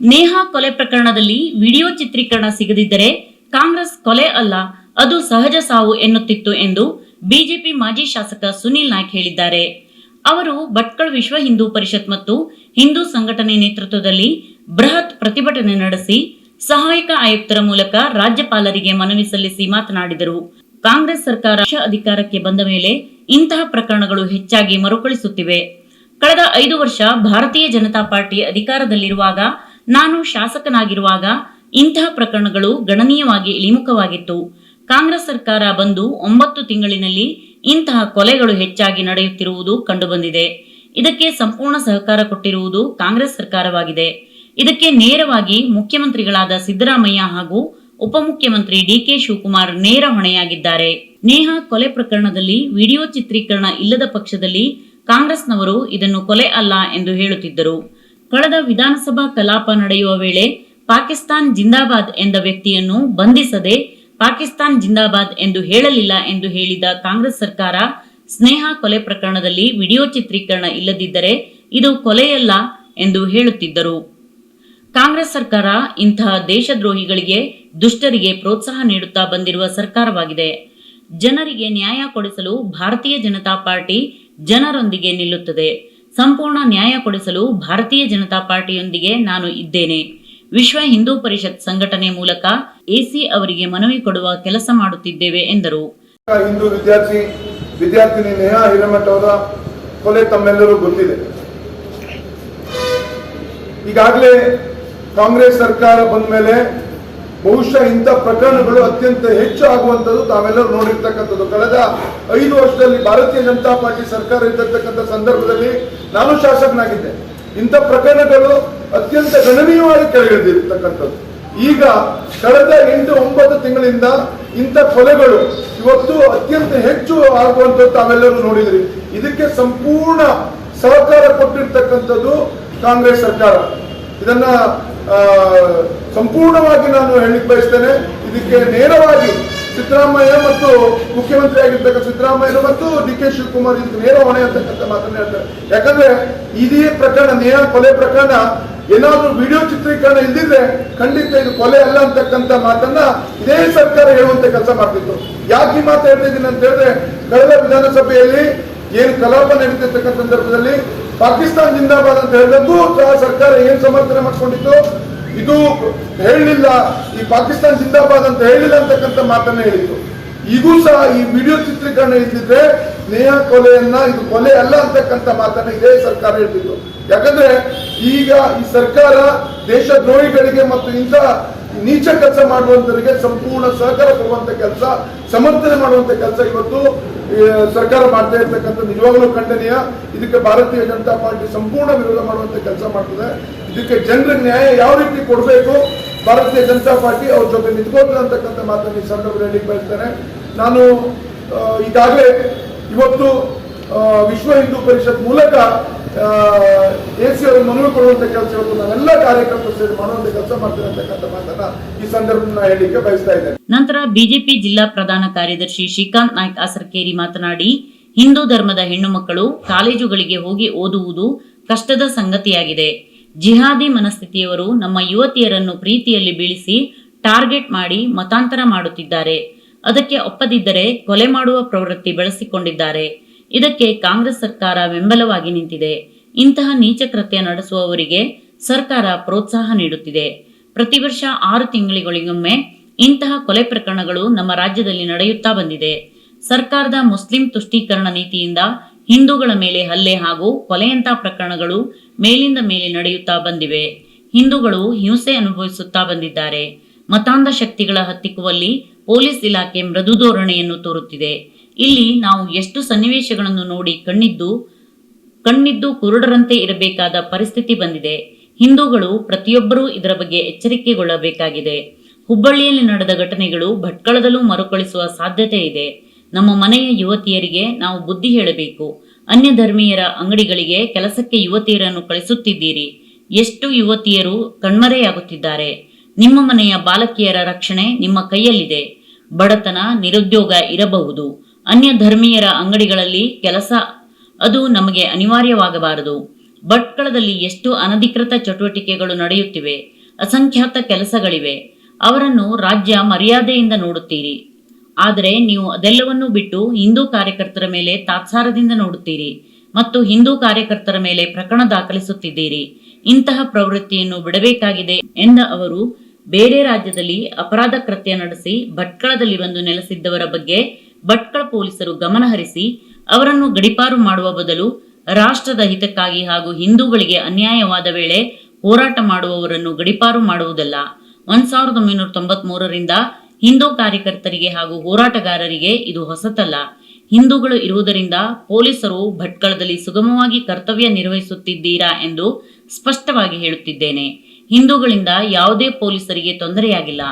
ನೇಹಾ ಕೊಲೆ ಪ್ರಕರಣದಲ್ಲಿ ವಿಡಿಯೋ ಚಿತ್ರೀಕರಣ ಸಿಗದಿದ್ದರೆ ಕಾಂಗ್ರೆಸ್ ಕೊಲೆ ಅಲ್ಲ, ಅದು ಸಹಜ ಸಾವು ಎನ್ನುತ್ತಿತ್ತು ಎಂದು ಬಿಜೆಪಿ ಮಾಜಿ ಶಾಸಕ ಸುನೀಲ್ ನಾಯ್ಕ್ ಹೇಳಿದ್ದಾರೆ. ಅವರು ಭಟ್ಕಳ ವಿಶ್ವ ಹಿಂದೂ ಪರಿಷತ್ ಮತ್ತು ಹಿಂದೂ ಸಂಘಟನೆ ನೇತೃತ್ವದಲ್ಲಿ ಬೃಹತ್ ಪ್ರತಿಭಟನೆ ನಡೆಸಿ ಸಹಾಯಕ ಆಯುಕ್ತರ ಮೂಲಕ ರಾಜ್ಯಪಾಲರಿಗೆ ಮನವಿ ಸಲ್ಲಿಸಿ ಮಾತನಾಡಿದರು. ಕಾಂಗ್ರೆಸ್ ಸರ್ಕಾರ ಅಧಿಕಾರಕ್ಕೆ ಬಂದ ಮೇಲೆ ಇಂತಹ ಪ್ರಕರಣಗಳು ಹೆಚ್ಚಾಗಿ ಮರುಕಳಿಸುತ್ತಿವೆ. ಕಳೆದ ಐದು ವರ್ಷ ಭಾರತೀಯ ಜನತಾ ಪಾರ್ಟಿ ಅಧಿಕಾರದಲ್ಲಿರುವಾಗ ನಾನು ಶಾಸಕನಾಗಿರುವಾಗ ಇಂತಹ ಪ್ರಕರಣಗಳು ಗಣನೀಯವಾಗಿ ಇಳಿಮುಖವಾಗಿತ್ತು. ಕಾಂಗ್ರೆಸ್ ಸರ್ಕಾರ ಬಂದು ಒಂಬತ್ತು ತಿಂಗಳಿನಲ್ಲಿ ಇಂತಹ ಕೊಲೆಗಳು ಹೆಚ್ಚಾಗಿ ನಡೆಯುತ್ತಿರುವುದು ಕಂಡುಬಂದಿದೆ. ಇದಕ್ಕೆ ಸಂಪೂರ್ಣ ಸಹಕಾರ ಕೊಟ್ಟಿರುವುದು ಕಾಂಗ್ರೆಸ್ ಸರ್ಕಾರವಾಗಿದೆ. ಇದಕ್ಕೆ ನೇರವಾಗಿ ಮುಖ್ಯಮಂತ್ರಿಗಳಾದ ಸಿದ್ದರಾಮಯ್ಯ ಹಾಗೂ ಉಪಮುಖ್ಯಮಂತ್ರಿ ಡಿಕೆ ಶಿವಕುಮಾರ್ ನೇರ ಹೊಣೆಯಾಗಿದ್ದಾರೆ. ನೇಹಾ ಕೊಲೆ ಪ್ರಕರಣದಲ್ಲಿ ವಿಡಿಯೋ ಚಿತ್ರೀಕರಣ ಇಲ್ಲದ ಪಕ್ಷದಲ್ಲಿ ಕಾಂಗ್ರೆಸ್ನವರು ಇದನ್ನು ಕೊಲೆ ಅಲ್ಲ ಎಂದು ಹೇಳುತ್ತಿದ್ದರು. ಕಳೆದ ವಿಧಾನಸಭಾ ಕಲಾಪ ನಡೆಯುವ ವೇಳೆ ಪಾಕಿಸ್ತಾನ್ ಜಿಂದಾಬಾದ್ ಎಂದ ವ್ಯಕ್ತಿಯನ್ನು ಬಂಧಿಸದೆ ಪಾಕಿಸ್ತಾನ್ ಜಿಂದಾಬಾದ್ ಎಂದು ಹೇಳಲಿಲ್ಲ ಎಂದು ಹೇಳಿದ ಕಾಂಗ್ರೆಸ್ ಸರ್ಕಾರ, ಸ್ನೇಹ ಕೊಲೆ ಪ್ರಕರಣದಲ್ಲಿ ವಿಡಿಯೋ ಚಿತ್ರೀಕರಣ ಇಲ್ಲದಿದ್ದರೆ ಇದು ಕೊಲೆಯಲ್ಲ ಎಂದು ಹೇಳುತ್ತಿದ್ದರು. ಕಾಂಗ್ರೆಸ್ ಸರ್ಕಾರ ಇಂತಹ ದೇಶದ್ರೋಹಿಗಳಿಗೆ, ದುಷ್ಟರಿಗೆ ಪ್ರೋತ್ಸಾಹ ನೀಡುತ್ತಾ ಬಂದಿರುವ ಸರ್ಕಾರವಾಗಿದೆ. ಜನರಿಗೆ ನ್ಯಾಯ ಕೊಡಿಸಲು ಭಾರತೀಯ ಜನತಾ ಪಾರ್ಟಿ ಜನರೊಂದಿಗೆ ನಿಲ್ಲುತ್ತದೆ. ಸಂಪೂರ್ಣ ನ್ಯಾಯ ಕೊಡಿಸಲು ಭಾರತೀಯ ಜನತಾ ಪಾರ್ಟಿಯೊಂದಿಗೆ ನಾನು ಇದ್ದೇನೆ. ವಿಶ್ವ ಹಿಂದೂ ಪರಿಷತ್ ಸಂಘಟನೆ ಮೂಲಕ ಎಸಿ ಅವರಿಗೆ ಮನವಿ ಕೊಡುವ ಕೆಲಸ ಮಾಡುತ್ತಿದ್ದೇವೆ, ಎಂದರು. ಹಿಂದೂ ವಿದ್ಯಾರ್ಥಿ, ವಿದ್ಯಾರ್ಥಿನಿ ನೇಹಾ ಹಿರೇಮಠ ಅವರ ಕೊಲೆ ತಮ್ಮೆಲ್ಲರೂ ಗೊತ್ತಿದೆ. ಈಗಾಗಲೇ ಕಾಂಗ್ರೆಸ್ ಸರ್ಕಾರ ಬಂದ ಮೇಲೆ ಬಹುಶಃ ಇಂಥ ಪ್ರಕರಣಗಳು ಅತ್ಯಂತ ಹೆಚ್ಚು ಆಗುವಂಥದ್ದು ತಾವೆಲ್ಲರೂ ನೋಡಿರ್ತಕ್ಕಂಥದ್ದು. ಕಳೆದ ಐದು ವರ್ಷದಲ್ಲಿ ಭಾರತೀಯ ಜನತಾ ಪಾರ್ಟಿ ಸರ್ಕಾರ ಇದ್ದಿರ್ತಕ್ಕಂಥ ಸಂದರ್ಭದಲ್ಲಿ ನಾನು ಶಾಸಕನಾಗಿದ್ದೆ. ಇಂಥ ಪ್ರಕರಣಗಳು ಅತ್ಯಂತ ಗಣನೀಯವಾಗಿ ಕೆಳಗಿಳಿದಿರ್ತಕ್ಕಂಥದ್ದು. ಈಗ ಕಳೆದ ಎಂಟು ಒಂಬತ್ತು ತಿಂಗಳಿಂದ ಇಂಥ ಕೊಲೆಗಳು ಇವತ್ತು ಅತ್ಯಂತ ಹೆಚ್ಚು ಆಗುವಂಥದ್ದು ತಾವೆಲ್ಲರೂ ನೋಡಿದ್ರಿ. ಇದಕ್ಕೆ ಸಂಪೂರ್ಣ ಸಹಕಾರ ಕೊಟ್ಟಿರ್ತಕ್ಕಂಥದ್ದು ಕಾಂಗ್ರೆಸ್ ಸರ್ಕಾರ. ಇದನ್ನ ಸಂಪೂರ್ಣವಾಗಿ ನಾನು ಹೇಳಿಕ್ ಬಯಸ್ತೇನೆ. ಇದಕ್ಕೆ ನೇರವಾಗಿ ಸಿದ್ದರಾಮಯ್ಯ ಮತ್ತು ಮುಖ್ಯಮಂತ್ರಿ ಆಗಿರ್ತಕ್ಕಂಥ ಸಿದ್ದರಾಮಯ್ಯ ಮತ್ತು ಡಿ ಕೆ ಶಿವಕುಮಾರ್ ಇದಕ್ಕೆ ನೇರ ಹೊಣೆ ಅಂತಕ್ಕಂಥ ಮಾತನ್ನ ಹೇಳ್ತಾರೆ. ಯಾಕಂದ್ರೆ ಇದೇ ಪ್ರಕರಣ, ನೇರ ಕೊಲೆ ಪ್ರಕರಣ, ಏನಾದ್ರೂ ವಿಡಿಯೋ ಚಿತ್ರೀಕರಣ ಇಲ್ಲದಿದ್ರೆ ಖಂಡಿತ ಇದು ಕೊಲೆ ಅಲ್ಲ ಅಂತಕ್ಕಂಥ ಮಾತನ್ನ ಇದೇ ಸರ್ಕಾರ ಹೇಳುವಂತ ಕೆಲಸ ಮಾಡ್ತಿತ್ತು. ಯಾಕೆ ಈ ಮಾತು ಹೇಳ್ತಿದ್ದೀನಿ ಅಂತ ಹೇಳಿದ್ರೆ, ಕಳೆದ ವಿಧಾನಸಭೆಯಲ್ಲಿ ಏನು ಕಲಾಪ ನಡೀತಿರ್ತಕ್ಕಂಥ ಸಂದರ್ಭದಲ್ಲಿ ಪಾಕಿಸ್ತಾನ ಜಿಂದಾಬಾದ್ ಅಂತ ಹೇಳಿದ್ದು ಸಹ ಸರ್ಕಾರ ಏನ್ ಸಮರ್ಥನೆ ಮಾಡ್ಕೊಂಡಿತ್ತು? ಇದು ಹೇಳಲಿಲ್ಲ ಈ ಪಾಕಿಸ್ತಾನ ಜಿಂದಾಬಾದ್ ಅಂತ ಹೇಳಿಲ್ಲ ಅಂತಕ್ಕಂಥ ಮಾತನ್ನ ಹೇಳಿತ್ತು. ಇದು ಸಹ ಈ ವಿಡಿಯೋ ಚಿತ್ರೀಕರಣ ಇದ್ದಿದ್ರೆ ನೇಹ ಕೊಲೆಯನ್ನ, ಇದು ಕೊಲೆ ಅಲ್ಲ ಅಂತಕ್ಕಂಥ ಮಾತನ್ನ ಇದೇ ಸರ್ಕಾರ ಹೇಳ್ತಿತ್ತು. ಯಾಕಂದ್ರೆ ಈಗ ಈ ಸರ್ಕಾರ ದೇಶದ್ರೋಹಿಗಳಿಗೆ ಮತ್ತು ಇಂಥ ನೀಚ ಕೆಲಸ ಮಾಡುವಂತವರಿಗೆ ಸಂಪೂರ್ಣ ಸಹಕಾರ ಕೊಡುವಂತ ಕೆಲಸ, ಸಮರ್ಥನೆ ಮಾಡುವಂತ ಕೆಲಸ ಇವತ್ತು ಸರ್ಕಾರ ಮಾಡ್ತಾ ಇರ್ತಕ್ಕಂಥ ನಿಜವಾಗ್ಲೂ ಖಂಡನೀಯ. ಇದಕ್ಕೆ ಭಾರತೀಯ ಜನತಾ ಪಾರ್ಟಿ ಸಂಪೂರ್ಣ ವಿರೋಧ ಮಾಡುವಂತ ಕೆಲಸ ಮಾಡ್ತದೆ. ಇದಕ್ಕೆ ಜನರ ನ್ಯಾಯ ಯಾವ ರೀತಿ ಕೊಡಬೇಕು? ಭಾರತೀಯ ಜನತಾ ಪಾರ್ಟಿ ಅವ್ರ ಜೊತೆ ನಿಂತ್ಕೋತದೆ ಅಂತಕ್ಕಂಥ ಮಾತನ್ನು ಈ ಸಂದರ್ಭದಲ್ಲಿ ಬಯಸ್ತೇನೆ. ನಾನು ಈಗಾಗಲೇ ಇವತ್ತು ವಿಶ್ವ ಹಿಂದೂ ಪರಿಷತ್ ಮೂಲಕ ಎ ಸಿ ಅವರು ಮನವಿ ಕೊಡುವಂತ ಕೆಲಸ ಇವತ್ತು ನಾವೆಲ್ಲ ಕಾರ್ಯಕರ್ತರು ಸೇರಿ ಮಾಡುವಂತ ಕೆಲಸ ಅಂತಕ್ಕಂಥ ಮಾತನ್ನ ಈ ನಾನು ಹೇಳಲಿಕ್ಕೆ ಬಯಸ್ತಾ ಇದ್ದೇನೆ. ನಂತರ ಬಿಜೆಪಿ ಜಿಲ್ಲಾ ಪ್ರಧಾನ ಕಾರ್ಯದರ್ಶಿ ಶ್ರೀಕಾಂತ್ ನಾಯ್ಕ್ ಅಸರ್ಕೇರಿ ಮಾತನಾಡಿ, ಹಿಂದೂ ಧರ್ಮದ ಹೆಣ್ಣು ಮಕ್ಕಳು ಕಾಲೇಜುಗಳಿಗೆ ಹೋಗಿ ಓದುವುದು ಕಷ್ಟದ ಸಂಗತಿಯಾಗಿದೆ. ಜಿಹಾದಿ ಮನಸ್ಥಿತಿಯವರು ನಮ್ಮ ಯುವತಿಯರನ್ನು ಪ್ರೀತಿಯಲ್ಲಿ ಬೀಳಿಸಿ ಟಾರ್ಗೆಟ್ ಮಾಡಿ ಮತಾಂತರ ಮಾಡುತ್ತಿದ್ದಾರೆ. ಅದಕ್ಕೆ ಒಪ್ಪದಿದ್ದರೆ ಕೊಲೆ ಮಾಡುವ ಪ್ರವೃತ್ತಿ ಬೆಳೆಸಿಕೊಂಡಿದ್ದಾರೆ. ಇದಕ್ಕೆ ಕಾಂಗ್ರೆಸ್ ಸರ್ಕಾರ ಬೆಂಬಲವಾಗಿ ನಿಂತಿದೆ. ಇಂತಹ ನೀಚ ಕೃತ್ಯ ನಡೆಸುವವರಿಗೆ ಸರ್ಕಾರ ಪ್ರೋತ್ಸಾಹ ನೀಡುತ್ತಿದೆ. ಪ್ರತಿ ವರ್ಷ ಆರು ತಿಂಗಳಿಗೊಮ್ಮೆ ಇಂತಹ ಕೊಲೆ ಪ್ರಕರಣಗಳು ನಮ್ಮ ರಾಜ್ಯದಲ್ಲಿ ನಡೆಯುತ್ತಾ ಬಂದಿದೆ. ಸರ್ಕಾರದ ಮುಸ್ಲಿಂ ತುಷ್ಟೀಕರಣ ನೀತಿಯಿಂದ ಹಿಂದೂಗಳ ಮೇಲೆ ಹಲ್ಲೆ ಹಾಗೂ ಕೊಲೆಯಂತಹ ಪ್ರಕರಣಗಳು ಮೇಲಿಂದ ಮೇಲೆ ನಡೆಯುತ್ತಾ ಬಂದಿವೆ. ಹಿಂದೂಗಳು ಹಿಂಸೆ ಅನುಭವಿಸುತ್ತಾ ಬಂದಿದ್ದಾರೆ. ಮತಾಂಧ ಶಕ್ತಿಗಳ ಹತ್ತಿಕ್ಕುವಲ್ಲಿ ಪೊಲೀಸ್ ಇಲಾಖೆ ಮೃದು ಧೋರಣೆಯನ್ನು ತೋರುತ್ತಿದೆ. ಇಲ್ಲಿ ನಾವು ಎಷ್ಟು ಸನ್ನಿವೇಶಗಳನ್ನು ನೋಡಿ ಕಣ್ಣಿದ್ದು ಕಣ್ಣಿದ್ದು ಕುರುಡರಂತೆ ಇರಬೇಕಾದ ಪರಿಸ್ಥಿತಿ ಬಂದಿದೆ. ಹಿಂದೂಗಳು ಪ್ರತಿಯೊಬ್ಬರೂ ಇದರ ಬಗ್ಗೆ ಎಚ್ಚರಿಕೆಗೊಳ್ಳಬೇಕಾಗಿದೆ. ಹುಬ್ಬಳ್ಳಿಯಲ್ಲಿ ನಡೆದ ಘಟನೆಗಳು ಭಟ್ಕಳದಲ್ಲೂ ಮರುಕಳಿಸುವ ಸಾಧ್ಯತೆ ಇದೆ. ನಮ್ಮ ಮನೆಯ ಯುವತಿಯರಿಗೆ ನಾವು ಬುದ್ಧಿ ಹೇಳಬೇಕು. ಅನ್ಯ ಧರ್ಮೀಯರ ಅಂಗಡಿಗಳಿಗೆ ಕೆಲಸಕ್ಕೆ ಯುವತಿಯರನ್ನು ಕಳಿಸುತ್ತಿದ್ದೀರಿ. ಎಷ್ಟು ಯುವತಿಯರು ಕಣ್ಮರೆಯಾಗುತ್ತಿದ್ದಾರೆ. ನಿಮ್ಮ ಮನೆಯ ಬಾಲಕಿಯರ ರಕ್ಷಣೆ ನಿಮ್ಮ ಕೈಯಲ್ಲಿದೆ. ಬಡತನ ನಿರುದ್ಯೋಗ ಇರಬಹುದು. ಅನ್ಯ ಧರ್ಮೀಯರ ಅಂಗಡಿಗಳಲ್ಲಿ ಕೆಲಸ ಅದು ನಮಗೆ ಅನಿವಾರ್ಯವಾಗಬಾರದು. ಭಟ್ಕಳದಲ್ಲಿ ಎಷ್ಟು ಅನಧಿಕೃತ ಚಟುವಟಿಕೆಗಳು ನಡೆಯುತ್ತಿವೆ, ಅಸಂಖ್ಯಾತ ಕೆಲಸಗಳಿವೆ, ಅವರನ್ನು ರಾಜ್ಯ ಮರ್ಯಾದೆಯಿಂದ ನೋಡುತ್ತೀರಿ. ಆದರೆ ನೀವು ಅದೆಲ್ಲವನ್ನೂ ಬಿಟ್ಟು ಹಿಂದೂ ಕಾರ್ಯಕರ್ತರ ಮೇಲೆ ತಾತ್ಸಾರದಿಂದ ನೋಡುತ್ತೀರಿ ಮತ್ತು ಹಿಂದೂ ಕಾರ್ಯಕರ್ತರ ಮೇಲೆ ಪ್ರಕರಣ ದಾಖಲಿಸುತ್ತಿದ್ದೀರಿ. ಇಂತಹ ಪ್ರವೃತ್ತಿಯನ್ನು ಬಿಡಬೇಕಾಗಿದೆ ಎಂದ ಅವರು, ಬೇರೆ ರಾಜ್ಯದಲ್ಲಿ ಅಪರಾಧ ಕೃತ್ಯ ನಡೆಸಿ ಭಟ್ಕಳದಲ್ಲಿ ಬಂದು ನೆಲೆಸಿದ್ದವರ ಬಗ್ಗೆ ಭಟ್ಕಳ ಪೊಲೀಸರು ಗಮನಹರಿಸಿ ಅವರನ್ನು ಗಡಿಪಾರು ಮಾಡುವ ಬದಲು ರಾಷ್ಟ್ರದ ಹಿತಕ್ಕಾಗಿ ಹಾಗೂ ಹಿಂದೂಗಳಿಗೆ ಅನ್ಯಾಯವಾದ ವೇಳೆ ಹೋರಾಟ ಮಾಡುವವರನ್ನು ಗಡಿಪಾರು ಮಾಡುವುದಲ್ಲ. ಒಂದ್ ಸಾವಿರದ ಒಂಬೈನೂರ ತೊಂಬತ್ ಮೂರರಿಂದ ಹಿಂದೂ ಕಾರ್ಯಕರ್ತರಿಗೆ ಹಾಗೂ ಹೋರಾಟಗಾರರಿಗೆ ಇದು ಹೊಸತಲ್ಲ. ಹಿಂದೂಗಳು ಇರುವುದರಿಂದ ಪೊಲೀಸರು ಭಟ್ಕಳದಲ್ಲಿ ಸುಗಮವಾಗಿ ಕರ್ತವ್ಯ ನಿರ್ವಹಿಸುತ್ತಿದ್ದೀರಾ ಎಂದು ಸ್ಪಷ್ಟವಾಗಿ ಹೇಳುತ್ತಿದ್ದೇನೆ. ಹಿಂದೂಗಳಿಂದ ಯಾವುದೇ ಪೊಲೀಸರಿಗೆ ತೊಂದರೆಯಾಗಿಲ್ಲ.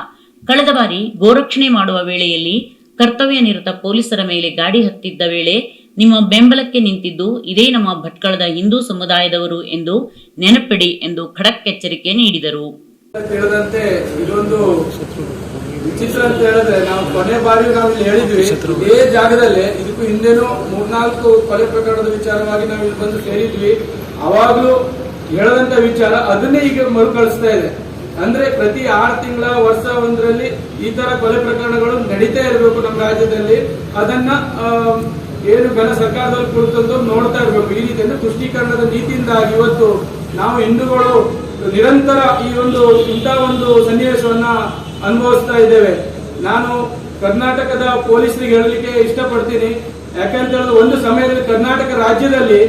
ಕಳೆದ ಬಾರಿ ಗೋರಕ್ಷಣೆ ಮಾಡುವ ವೇಳೆಯಲ್ಲಿ ಕರ್ತವ್ಯ ನಿರತ ಪೊಲೀಸರ ಮೇಲೆ ಗಾಡಿ ಹತ್ತಿದ್ದ ವೇಳೆ ನಿಮ್ಮ ಬೆಂಬಲಕ್ಕೆ ನಿಂತಿದ್ದು ಇದೇ ನಮ್ಮ ಭಟ್ಕಳದ ಹಿಂದೂ ಸಮುದಾಯದವರು ಎಂದು ನೆನಪಿಡಿ ಎಂದು ಖಡಕ್ ಎಚ್ಚರಿಕೆ ನೀಡಿದರು ವಿಚಿತ್ರ ಅಂತ ಹೇಳಿದ್ರೆ ನಾವು ಕೊನೆ ಬಾರಿ ನಾವು ಇಲ್ಲಿ ಹೇಳಿದ್ವಿ, ಇದೇ ಜಾಗದಲ್ಲಿ ಇದಕ್ಕೂ ಹಿಂದೆನೂ ಮೂರ್ನಾಲ್ಕು ಕೊಲೆ ಪ್ರಕರಣದ ವಿಚಾರವಾಗಿ ನಾವು ಇಲ್ಲಿ ಬಂದು ಸೇರಿದ್ವಿ. ಅವಾಗಲೂ ಹೇಳದಂತ ವಿಚಾರ, ಅದನ್ನೇ ಈಗ ಮರುಕಳಿಸ್ತಾ ಇದೆ. ಅಂದ್ರೆ ಪ್ರತಿ ಆರು ತಿಂಗಳ ವರ್ಷ ಒಂದರಲ್ಲಿ ಈ ತರ ಕೊಲೆ ಪ್ರಕರಣಗಳು ನಡೀತಾ ಇರಬೇಕು ನಮ್ಮ ರಾಜ್ಯದಲ್ಲಿ. ಅದನ್ನ ಏನು ಘನ ಸರ್ಕಾರದಲ್ಲಿ ಕುಳಿತಂದು ನೋಡ್ತಾ ಇರಬೇಕು. ಈ ರೀತಿ ಪುಷ್ಟೀಕರಣದ ನೀತಿಯಿಂದಾಗಿ ಇವತ್ತು ನಾವು ಹಿಂದೂಗಳು ನಿರಂತರ ಈ ಒಂದು, ಇಂಥ ಒಂದು ಸನ್ನಿವೇಶವನ್ನ ಅನುಭವಿಸ್ತಾ ಇದ್ದೇವೆ. ನಾನು ಕರ್ನಾಟಕದ ಪೊಲೀಸರಿಗೆ ಹೇಳಲಿಕ್ಕೆ ಇಷ್ಟಪಡ್ತೀನಿ. ಯಾಕಂತ ಹೇಳಿದ್ರೆ ಒಂದು ಸಮಯದಲ್ಲಿ ಕರ್ನಾಟಕ ರಾಜ್ಯದಲ್ಲಿ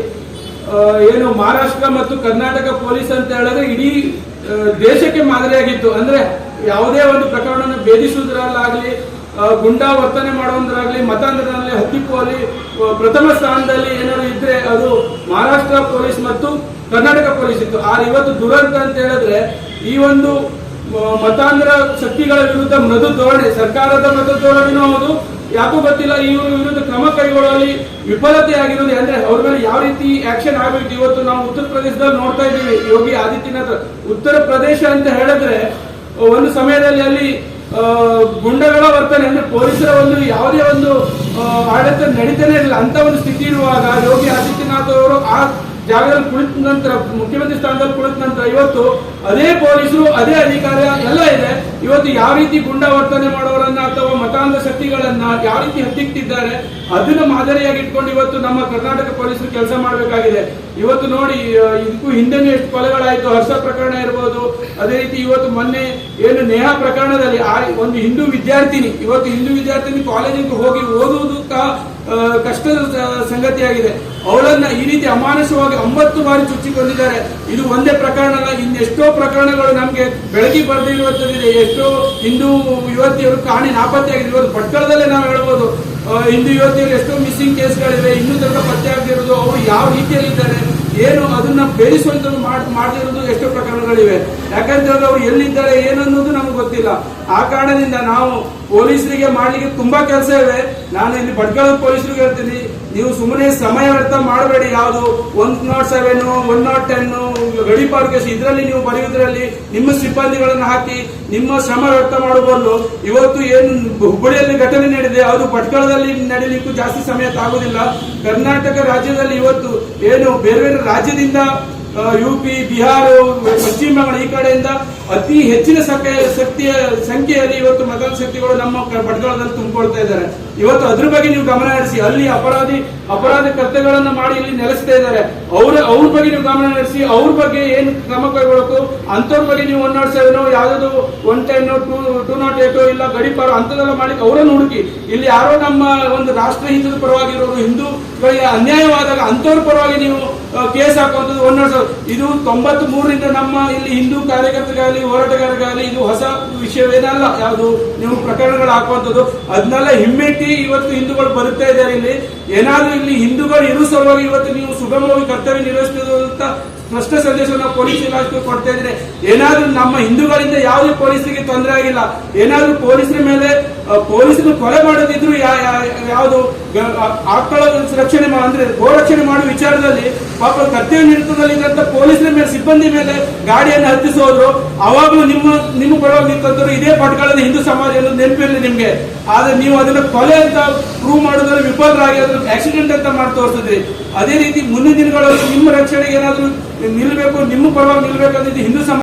ಏನು ಮಹಾರಾಷ್ಟ್ರ ಮತ್ತು ಕರ್ನಾಟಕ ಪೊಲೀಸ್ ಅಂತ ಹೇಳಿದ್ರೆ ಇಡೀ ದೇಶಕ್ಕೆ ಮಾದರಿಯಾಗಿತ್ತು. ಅಂದ್ರೆ ಯಾವುದೇ ಒಂದು ಪ್ರಕರಣವನ್ನು ಭೇದಿಸುವುದರಲ್ಲಾಗ್ಲಿ ಗುಂಡಾ ವರ್ತನೆ ಮಾಡುವುದರಾಗ್ಲಿ ಮತಾಂತರದಲ್ಲಿ ಹತ್ತಿಕ್ಕುವಲ್ಲಿ ಪ್ರಥಮ ಸ್ಥಾನದಲ್ಲಿ ಏನಾದ್ರು ಇದ್ರೆ ಅದು ಮಹಾರಾಷ್ಟ್ರ ಪೊಲೀಸ್ ಮತ್ತು ಕರ್ನಾಟಕ ಪೊಲೀಸ್ ಇತ್ತು. ಆದ್ರೆ ಇವತ್ತು ದುರಂತ ಅಂತ ಹೇಳಿದ್ರೆ ಈ ಒಂದು ಮತಾಂತರ ಶಕ್ತಿಗಳ ವಿರುದ್ಧ ಮೃದು ಧೋರಣೆ, ಸರ್ಕಾರದ ಮೃದು ಧೋರಣೆನೂ ಹೌದು ಯಾಕೋ ಗೊತ್ತಿಲ್ಲ, ಇವರು ವಿರುದ್ಧ ಕ್ರಮ ಕೈಗೊಳ್ಳಲಿ, ವಿಫಲತೆ ಆಗಿರೋದು ಅಂದ್ರೆ ಅವ್ರ ಮೇಲೆ ಯಾವ ರೀತಿ ಆಕ್ಷನ್ ಆಗಬೇಕು ಇವತ್ತು ನಾವು ಉತ್ತರ ಪ್ರದೇಶದಲ್ಲಿ ನೋಡ್ತಾ ಇದ್ದೀವಿ. ಯೋಗಿ ಆದಿತ್ಯನಾಥ್ ಉತ್ತರ ಪ್ರದೇಶ ಅಂತ ಹೇಳಿದ್ರೆ, ಒಂದು ಸಮಯದಲ್ಲಿ ಅಲ್ಲಿ ಗುಂಡಗಳ ವರ್ತನೆ ಅಂದ್ರೆ ಪೊಲೀಸರ ಒಂದು ಯಾವುದೇ ಒಂದು ಆಡಳಿತ ನಡೀತಾನೆ ಇರಲಿಲ್ಲ. ಅಂತ ಒಂದು ಸ್ಥಿತಿ ಇರುವಾಗ ಯೋಗಿ ಆದಿತ್ಯನಾಥ್ ಅವರು ಆ ಜಾಗದಲ್ಲಿ ಕುಳಿತ ನಂತರ, ಮುಖ್ಯಮಂತ್ರಿ ಸ್ಥಾನದಲ್ಲಿ ಕುಳಿತ ನಂತರ ಇವತ್ತು ಅದೇ ಪೊಲೀಸರು, ಅದೇ ಅಧಿಕಾರ ಎಲ್ಲ ಇದೆ. ಇವತ್ತು ಯಾವ ರೀತಿ ಗುಂಡಾ ವರ್ತನೆ ಮಾಡೋರನ್ನ ಅಥವಾ ಮತಾಂಧ ಶಕ್ತಿಗಳನ್ನ ಯಾವ ರೀತಿ ಹತ್ತಿಕ್ತಿದ್ದಾರೆ, ಅದನ್ನ ಮಾದರಿಯಾಗಿ ಇಟ್ಕೊಂಡು ಇವತ್ತು ನಮ್ಮ ಕರ್ನಾಟಕ ಪೊಲೀಸರು ಕೆಲಸ ಮಾಡಬೇಕಾಗಿದೆ. ಇವತ್ತು ನೋಡಿ ಇದಕ್ಕೂ ಹಿಂದೆನೇ ಎಷ್ಟು ಕೊಲೆಗಳಾಯಿತು, ಹರ್ಷ ಪ್ರಕರಣ ಇರ್ಬೋದು. ಅದೇ ರೀತಿ ಇವತ್ತು ಮೊನ್ನೆ ಏನು ನೇಹ ಪ್ರಕರಣದಲ್ಲಿ ಒಂದು ಹಿಂದೂ ವಿದ್ಯಾರ್ಥಿನಿ, ಇವತ್ತು ಹಿಂದೂ ವಿದ್ಯಾರ್ಥಿನಿ ಕಾಲೇಜಿಗೆ ಹೋಗಿ ಓದುವುದು ಕಷ್ಟದ ಸಂಗತಿಯಾಗಿದೆ. ಅವಳನ್ನ ಈ ರೀತಿ ಅಮಾನುಷವಾಗಿ ಒಂಬತ್ತು ಬಾರಿ ಚುಚ್ಚಿಕೊಂಡಿದ್ದಾರೆ. ಇದು ಒಂದೇ ಪ್ರಕರಣ ಅಲ್ಲ, ಇನ್ನೆಷ್ಟೋ ಪ್ರಕರಣಗಳು ನಮ್ಗೆ ಬೆಳಕಿ ಬರೆದಿರುವಂತದ್ದಿದೆ ಎಷ್ಟೋ ಹಿಂದೂ ಯುವತಿಯರು ಕಾಣಿ ನಾಪತ್ತೆಯಾಗಿದೆ ಇವತ್ತು ಭಟ್ಕಳದಲ್ಲೇ ನಾವು ಹೇಳ್ಬೋದು. ಹಿಂದೂ ಯುವತಿಯರು ಎಷ್ಟೋ ಮಿಸ್ಸಿಂಗ್ ಕೇಸ್ಗಳಿವೆ ಇನ್ನೂ ತನಕ ಪತ್ತೆ ಆಗದಿರೋದು. ಅವರು ಯಾವ ರೀತಿಯಲ್ಲಿ ಇದ್ದಾರೆ ಏನು ಅದನ್ನ ಬೇರಿಸುವಂತ ಮಾಡಿರೋದು ಎಷ್ಟೋ ಪ್ರಕರಣಗಳಿವೆ. ಯಾಕಂದ್ರೆ ಅವ್ರು ಎಲ್ಲಿದ್ದಾರೆ? ಏನನ್ನೋದು ನಮ್ಗೆ ಗೊತ್ತಿಲ್ಲ. ಆ ಕಾರಣದಿಂದ ನಾವು ಪೊಲೀಸರಿಗೆ ಮಾಡ್ಲಿಕ್ಕೆ ತುಂಬಾ ಕೆಲಸ ಇವೆ ನಾನು ಇಲ್ಲಿ ಭಟ್ಕಳ ಪೊಲೀಸರಿಗೆ ಹೇಳ್ತೀನಿ. ನೀವು ಸುಮ್ಮನೆ ಸಮಯ ವ್ಯರ್ಥ ಮಾಡಬೇಡಿ. ಯಾವುದು one nought seven one nought ten ಗಡಿ ಇದರಲ್ಲಿ ನೀವು ಬರೆಯುವುದರಲ್ಲಿ ನಿಮ್ಮ ಸಿಬ್ಬಂದಿಗಳನ್ನು ಹಾಕಿ ನಿಮ್ಮ ಶ್ರಮ ವ್ಯರ್ಥ ಮಾಡಬಹುದು ಇವತ್ತು ಏನು ಹುಬ್ಬಳ್ಳಿಯಲ್ಲಿ ಘಟನೆ ನಡೆದಿದೆ. ಅದು ಪಟ್ಕಳದಲ್ಲಿ ನಡೀಲಿಕ್ಕೂ ಜಾಸ್ತಿ ಸಮಯ ತಾಗುವುದಿಲ್ಲ ಕರ್ನಾಟಕ ರಾಜ್ಯದಲ್ಲಿ ಇವತ್ತು ಏನು ಬೇರೆ ಬೇರೆ ರಾಜ್ಯದಿಂದ ಯು ಪಿ ಬಿಹಾರ, ಪಶ್ಚಿಮ ಬಂಗಾಳ ಈ ಕಡೆಯಿಂದ ಅತಿ ಹೆಚ್ಚಿನ ಸಂಖ್ಯೆ, ಶಕ್ತಿಯ, ಸಂಖ್ಯೆಯಲ್ಲಿ ಇವತ್ತು ಮತದಾನ ಶಕ್ತಿಗಳು ನಮ್ಮ ಭಟ್ಕಳದಲ್ಲಿ ತುಂಬಿಕೊಳ್ತಾ ಇದ್ದಾರೆ. ಇವತ್ತು ಅದ್ರ ಬಗ್ಗೆ ನೀವು ಗಮನ ಹರಿಸಿ, ಅಲ್ಲಿ ಅಪರಾಧಿ ಅಪರಾಧ ಕರ್ತವ್ಯಗಳನ್ನು ಮಾಡಿ ಇಲ್ಲಿ ನೆಲೆಸ್ತಾ ಇದ್ದಾರೆ. ಅವ್ರ ಅವ್ರ ಬಗ್ಗೆ ನೀವು ಗಮನ ನಡೆಸಿ ಅವ್ರ ಬಗ್ಗೆ ಏನು ಕ್ರಮ ಕೈಗೊಳ್ಳಬೇಕು ಅಂತವ್ರ ಬಗ್ಗೆ ನೀವು ಒನ್ ನಾಟ್ ಸೆವೆನ್ ಯಾವ್ದು one ten two two nought eight ಇಲ್ಲ ಗಡಿಪಾರು ಅಂತದೆಲ್ಲ ಮಾಡಿ ಅವರನ್ನು ಹುಡುಕಿ. ಇಲ್ಲಿ ಯಾರೋ ನಮ್ಮ ಒಂದು ರಾಷ್ಟ್ರ ಹಿತದ ಪರವಾಗಿರೋರು ಹಿಂದೂಗಳಿಗೆ ಅನ್ಯಾಯವಾದಾಗ ಅಂತವ್ರ ಪರವಾಗಿ ನೀವು ಕೇಸ್ ಹಾಕುವಂಥದ್ದು ಒನ್ ನಾಟ್ ಇದು ತೊಂಬತ್ ಮೂರರಿಂದ ನಮ್ಮ ಇಲ್ಲಿ ಹಿಂದೂ ಕಾರ್ಯಕರ್ತರಿಗಾಗಲಿ, ಹೋರಾಟಗಾರರಿಗಾಗಲಿ, ಇದು ಹೊಸ ವಿಷಯವೇನಲ್ಲ, ಯಾವುದು ನೀವು ಪ್ರಕರಣಗಳು ಹಾಕುವಂಥದ್ದು. ಅದನ್ನೆಲ್ಲ ಹಿಮ್ಮೆಟ್ಟಿ ಇವತ್ತು ಹಿಂದೂಗಳು ಬರುತ್ತಾ ಇದ್ದಾರೆ ಇಲ್ಲಿ. ಏನಾದ್ರೂ ಇಲ್ಲಿ ಹಿಂದೂಗಳು ಇರೋ ಸಲುವಾಗಿ ಇವತ್ತು ನೀವು ಸುಗಮವಾಗಿ ಕರ್ತವ್ಯ ನಿರ್ವಹಿಸಬಹುದು ಅಂತ ಸ್ಪಷ್ಟ ಸಂದೇಶವನ್ನು ಪೊಲೀಸ್ ಇಲಾಖೆ ಕೊಡ್ತಾ ಇದ್ರೆ ಏನಾದ್ರೂ ನಮ್ಮ ಹಿಂದೂಗಳಿಂದ ಯಾವುದೇ ಪೊಲೀಸರಿಗೆ ತೊಂದರೆ ಆಗಿಲ್ಲ. ಏನಾದ್ರೂ ಪೊಲೀಸರ ಮೇಲೆ ಪೊಲೀಸರು ಕೊಲೆ ಮಾಡದಿದ್ರು ಯಾವುದು ಆಕಳ ರಕ್ಷಣೆ ಅಂದ್ರೆ ಗೋರಕ್ಷಣೆ ಮಾಡುವ ವಿಚಾರದಲ್ಲಿ ಪಾಪ ಕರ್ತವ್ಯ ನಿರತದಲ್ಲಿದ್ದಂತ ಪೊಲೀಸರ ಮೇಲೆ, ಸಿಬ್ಬಂದಿ ಮೇಲೆ ಗಾಡಿಯನ್ನು ಹತ್ತಿಸೋದ್ರು. ಅವಾಗಲೂ ನಿಮ್ಮ ನಿಮ್ಮ ಪರವಾಗಿ ನಿಂತಂದ್ರು ಇದೇ ಪಟ್ಕಾಳದ ಹಿಂದೂ ಸಮಾಜ ನೆನಪಿರಲಿ ನಿಮ್ಗೆ. ಆದ್ರೆ ನೀವು ಅದನ್ನ ಕೊಲೆ ಅಂತ ಪ್ರೂವ್ ಮಾಡೋದ್ರಲ್ಲಿ ವಿಫಲರಾಗಿ ಅದನ್ನ ಆಕ್ಸಿಡೆಂಟ್ ಅಂತ ಮಾಡಿ ತೋರಿಸಿದ್ರಿ. ಅದೇ ರೀತಿ ಮುಂದಿನ ದಿನಗಳಲ್ಲಿ ನಿಮ್ಮ ರಕ್ಷಣೆಗೆ ಏನಾದರೂ ನಿಲ್ಲಬೇಕು ನಿಮ್ಮ ಪರವಾಗಿ ನಿಲ್ಲಬೇಕು ಅಂದ್ರೆ ಹಿಂದೂ